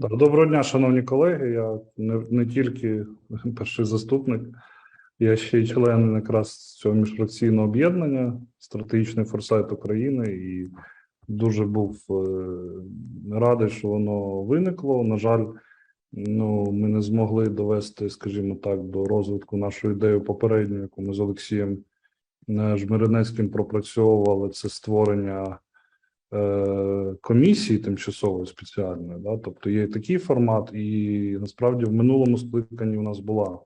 Доброго дня, шановні колеги. Я не, не тільки перший заступник, я ще й член якраз цього міжфракційного об'єднання стратегічний форсайт України і дуже був е, радий, що воно виникло. На жаль, ну ми не змогли довести, скажімо так, до розвитку нашу ідею попередню, яку ми з Олексієм е, Жмеренецьким пропрацьовували. Це створення комісії тимчасової спеціальної, да, тобто є такий формат, і насправді в минулому скликанні у нас була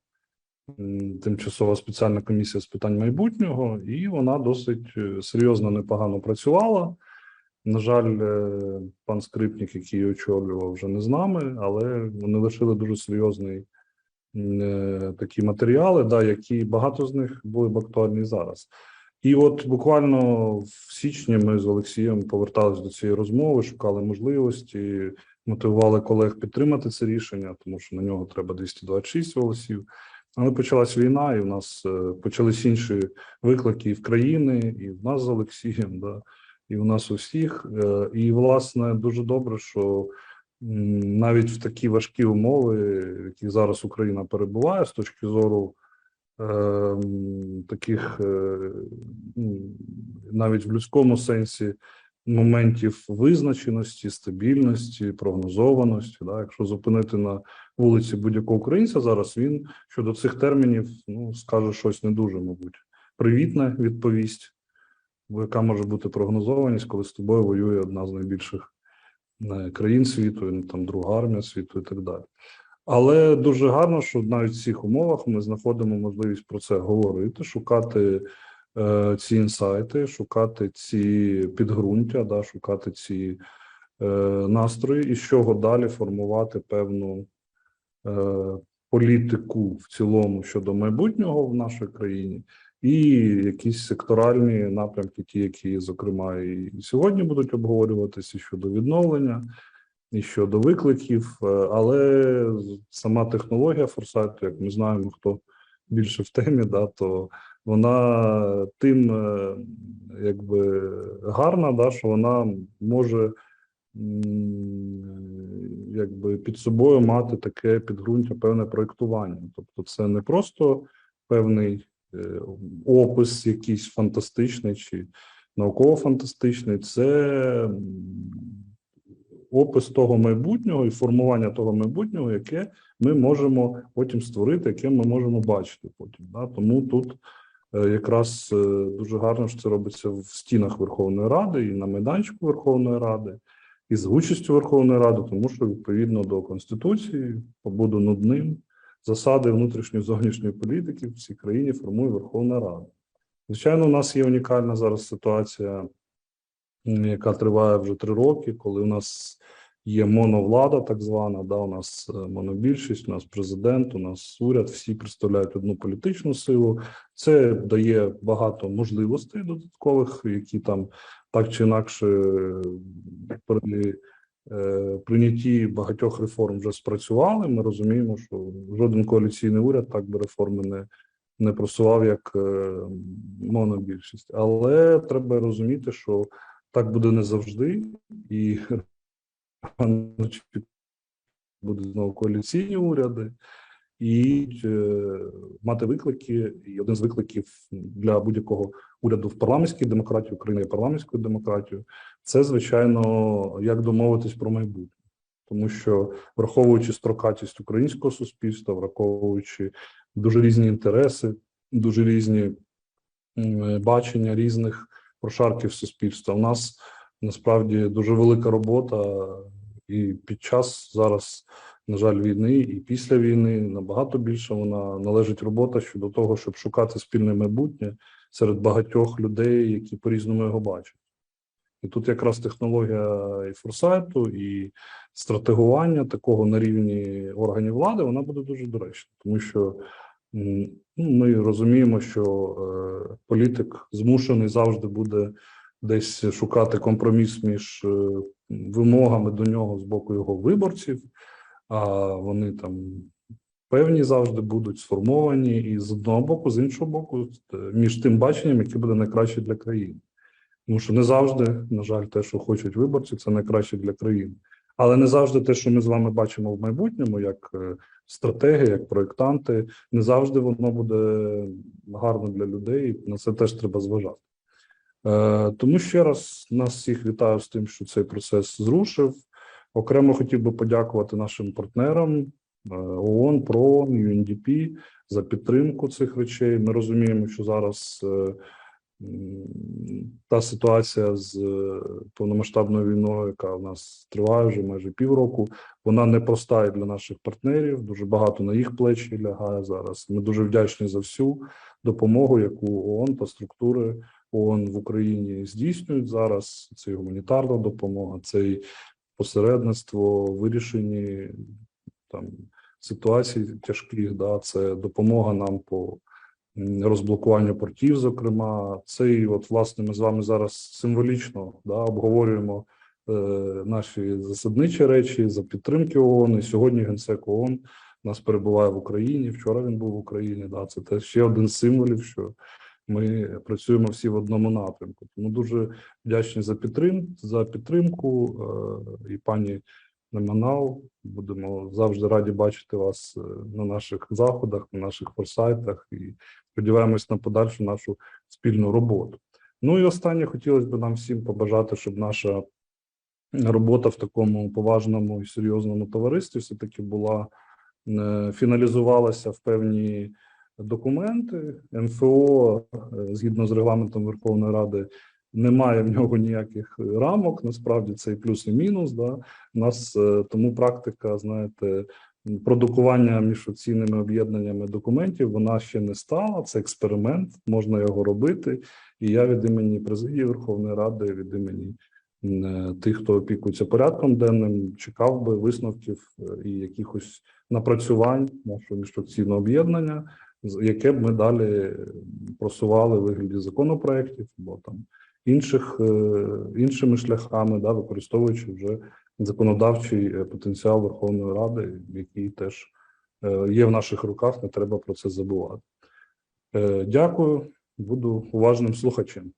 тимчасова спеціальна комісія з питань майбутнього, і вона досить е, серйозно непогано працювала. На жаль, е, пан Скрипник, який її очолював, вже не з нами, але вони лишили дуже серйозний е, такі матеріали, да, які багато з них були б актуальні зараз. І от буквально в січні ми з Олексієм поверталися до цієї розмови, шукали можливості, мотивували колег підтримати це рішення, тому що на нього треба 226 голосів. Але почалась війна, і в нас е, почались інші виклики і в країни, і в нас з Олексієм, да, і в нас у всіх. Е, І, власне, дуже добре, що навіть в такі важкі умови, в яких зараз Україна перебуває з точки зору таких е, ну, навіть в людському сенсі моментів визначеності, стабільності, прогнозованості. Да? Якщо зупинити на вулиці будь-якого українця зараз, він щодо цих термінів ну, скаже щось не дуже, мабуть, привітне відповість, бо яка може бути прогнозованість, коли з тобою воює одна з найбільших е, країн світу, ну, там друга армія світу і так далі. Але дуже гарно, що навіть в цих умовах ми знаходимо можливість про це говорити, шукати е, ці інсайти, шукати ці підґрунтя, да, шукати ці е, настрої, і з чого далі формувати певну е, політику в цілому щодо майбутнього в нашій країні, і якісь секторальні напрямки, ті, які, зокрема, і сьогодні будуть обговорюватися щодо відновлення і щодо викликів, е, але сама технологія форсайту, як ми знаємо, хто більше в темі, да, то вона тим е, якби гарна, да, що вона може якби під собою мати таке підґрунтя, певне проєктування. Тобто, це не просто певний е, опис, якийсь фантастичний чи науково-фантастичний, це опис того майбутнього і формування того майбутнього, яке ми можемо потім створити, яке ми можемо бачити потім. Да? Тому тут е, якраз е, дуже гарно, що це робиться в стінах Верховної Ради і на майданчику Верховної Ради, і з участю Верховної Ради, тому що відповідно до Конституції, побуду нудним, засади внутрішньої зовнішньої політики в цій країні формує Верховна Рада. Звичайно, у нас є унікальна зараз ситуація яка триває вже три роки, коли у нас є моновлада, так звана, да, у нас е, монобільшість, у нас президент, у нас уряд, всі представляють одну політичну силу. Це дає багато можливостей додаткових, які там так чи інакше е, при е, прийнятті багатьох реформ вже спрацювали. Ми розуміємо, що жоден коаліційний уряд так би реформи не не просував як монобільшість, але треба розуміти, що так буде не завжди, і рано чи будуть знову коаліційні уряди, і е, мати виклики. І один з викликів для будь-якого уряду в парламентській демократії, Україна є парламентською демократією, це звичайно як домовитись про майбутнє. Тому що враховуючи строкатість українського суспільства, враховуючи дуже різні інтереси, дуже різні бачення різних прошарків суспільства. У нас насправді дуже велика робота, і під час зараз, на жаль, війни, і після війни набагато більше вона належить робота щодо того, щоб шукати спільне майбутнє серед багатьох людей, які по-різному його бачать. І тут якраз технологія і форсайту, і стратегування такого на рівні органів влади, вона буде дуже доречна, тому що ми розуміємо, що е, політик змушений завжди буде десь шукати компроміс між е, вимогами до нього з боку його виборців, а вони там певні завжди будуть сформовані і з одного боку, з іншого боку, е, між тим баченням, яке буде найкраще для країни. Тому що не завжди, на жаль, те, що хочуть виборці, це найкраще для країни. Але не завжди те, що ми з вами бачимо в майбутньому, як стратегія, як проєктанти, не завжди воно буде гарно для людей. і На це теж треба зважати. Е, Тому ще раз нас всіх вітаю з тим, що цей процес зрушив. Окремо хотів би подякувати нашим партнерам е, ООН, ПРООН, UNDP за підтримку цих речей. Ми розуміємо, що зараз е, та ситуація з е, повномасштабною війною, яка в нас триває вже майже півроку, вона непроста і для наших партнерів. Дуже багато на їх плечі лягає зараз. Ми дуже вдячні за всю допомогу, яку ООН та структури ООН в Україні здійснюють зараз. Це і гуманітарна допомога, це і посередництво, в вирішенні там ситуацій тяжких. Да, це допомога нам по розблокуванню портів. Зокрема, це і от власне ми з вами зараз символічно да, обговорюємо е, наші засадничі речі за підтримки ООН. І сьогодні генсек ООН нас перебуває в Україні. Вчора він був в Україні. Да, це теж ще один символів, що ми працюємо всі в одному напрямку. Тому дуже вдячні за підтрим за підтримку е, і пані Неманал. Будемо завжди раді бачити вас е, на наших заходах, на наших форсайтах і сподіваємось на подальшу нашу спільну роботу. Ну і останнє хотілося б нам всім побажати, щоб наша робота в такому поважному і серйозному товаристві все таки була е, фіналізувалася в певні документи. МФО е, згідно з регламентом Верховної Ради немає в нього ніяких рамок. Насправді це і плюс, і мінус. Да? У нас е, тому практика, знаєте, продукування між оцінними об'єднаннями документів вона ще не стала. Це експеримент, можна його робити. І я від імені президії Верховної Ради, від імені е, тих, хто опікується порядком денним, чекав би висновків е, і якихось напрацювань нашого міжфракційного об'єднання, яке б ми далі просували в вигляді законопроєктів або там інших е, іншими шляхами, да, використовуючи вже законодавчий е, потенціал Верховної Ради, який теж е, є в наших руках. Не треба про це забувати. Дякую, буду уважним слухачем.